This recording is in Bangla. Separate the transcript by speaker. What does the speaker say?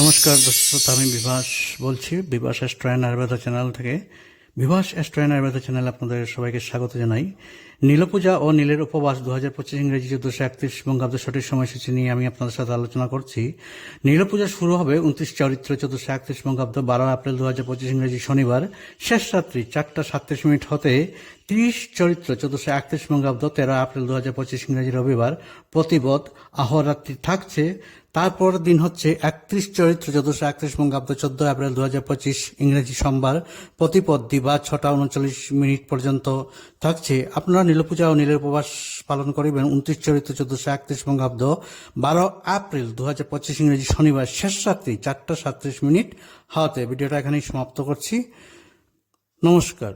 Speaker 1: নমস্কার, দর্শক আমি বিভাস বলছি, বিভাস অ্যাস্ট্রয়ান আয়ুর্বেদা চ্যানেল থেকে। বিভাস অ্যাস্ট্রয়ান আয়ুর্বেদা চ্যানেল আপনাদের সবাইকে স্বাগত জানাই। নীলপূজা ও নীলের উপবাস দু হাজার পঁচিশ ইংরেজি চোদ্দশো একত্রিশ বঙ্গাব্দ সঠিক সময়সূচি নিয়ে আমি আপনাদের সাথে আলোচনা করছি। নীলপূজা শুরু হবে উনত্রিশ চরিত্র চোদ্দশো একত্রিশ বঙ্গাব্দ বারো এপ্রিল দু হাজার পঁচিশ ইংরেজি শনিবার, শেষ রাত্রি চারটা সাতত্রিশ মিনিট হতে তিরিশ চরিত্র চোদ্দশো একত্রিশ বঙ্গাব্দ তেরো এপ্রিল দু হাজার পঁচিশ ইংরেজি রবিবার। প্রতিবদ আহরাত্রি থাকছে, তারপর দিন হচ্ছে একত্রিশ চরিত্র চোদ্দশো একত্রিশ বঙ্গাব্দ চোদ্দ এপ্রিল দু হাজার পঁচিশ ইংরেজি সোমবার। প্রতিপদ দিবা ছটা উনচল্লিশ মিনিট পর্যন্ত থাকছে। আপনারা নীলপূজা ও নীলের উপবাস পালন করিবেন উনত্রিশ চরিত্র চোদ্দশো একত্রিশ বঙ্গাব্দ, বারো এপ্রিল দু হাজার পঁচিশ ইংরেজি শনিবার শেষ রাত্রি চারটা সাতত্রিশ মিনিট হাতে ভিডিওটা এখানেই সমাপ্ত করছি। নমস্কার।